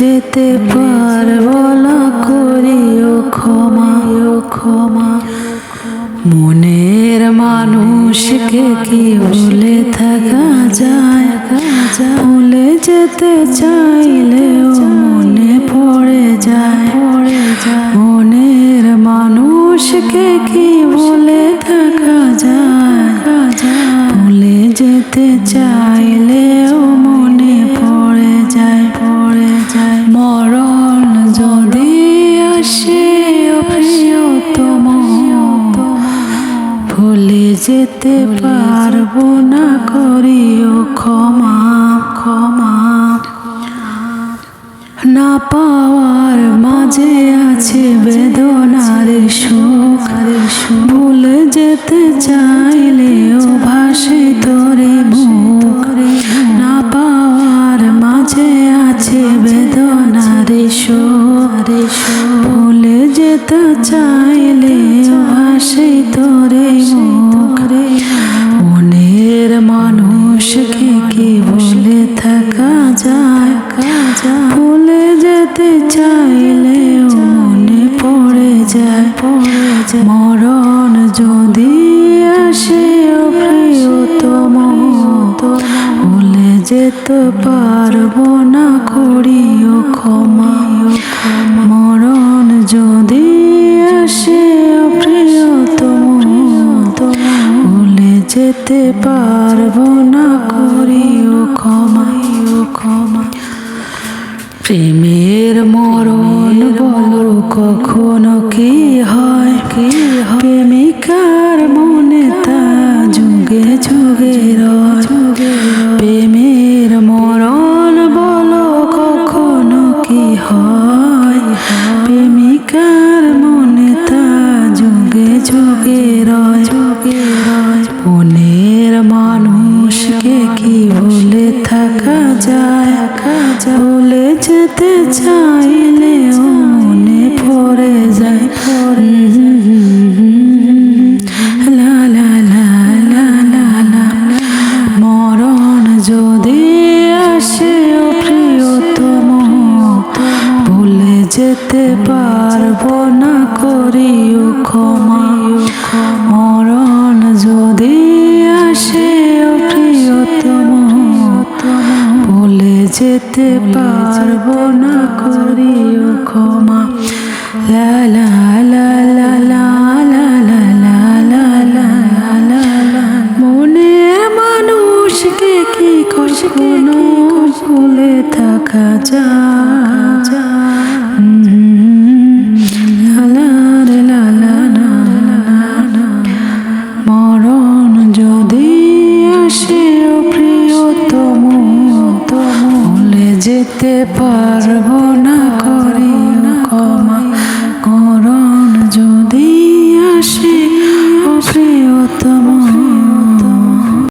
যেতে পারব না করিও ক্ষমা ক্ষমা। মনের মানুষকে কি ভুলে থাকা যায়? ভুলে যেতে চাইলেও মনে পড়ে যায়। মনের মানুষকে কি ভুলে থাকা যায়? ভুলে যেতে চাইলেও ভুলে যেতে পারব না করিও ক্ষমা। ক্ষমা। না পাওয়ার মাঝে আছে বেদনার সুখ। ভুলে যেতে চাইলেও ভাসে তোরে। যেতে চাইলেও ভাসে তোরে মুখ মনের মানুষকে কি বলে থাকা যায়? ভুলে যেতে চাইলেও মনে পড়ে যায়। পড়ে যায় মরণ যদি আসে প্রিয়তম ভুলে যেতে পারব না, করিও ক্ষমা। মরণ যদি ও প্রিয়তম ভুলে যেতে পারব না, করিও ক্ষমা ক্ষমা প্রেমের মরণ কখনো কি হয় কি হয়? প্রেমিকার মনে তা যুগে যুগে রয় মানুষকে কি ভুলে থাকা যায়। ভুলে যেতে চাইলেও মনে পড়ে যায়। লা লা লা লা লা লা মরণ যদি আসে প্রিয়তম, ভুলে যেতে পারব না, করিও ক্ষমা। মরণ যেতে পারব না করিও ক্ষমা লা লা লা লা লা লা লা লা লা লা লা লা মনের মানুষকে কি কখনো ভুলে থাকা যা লা দিতে পারব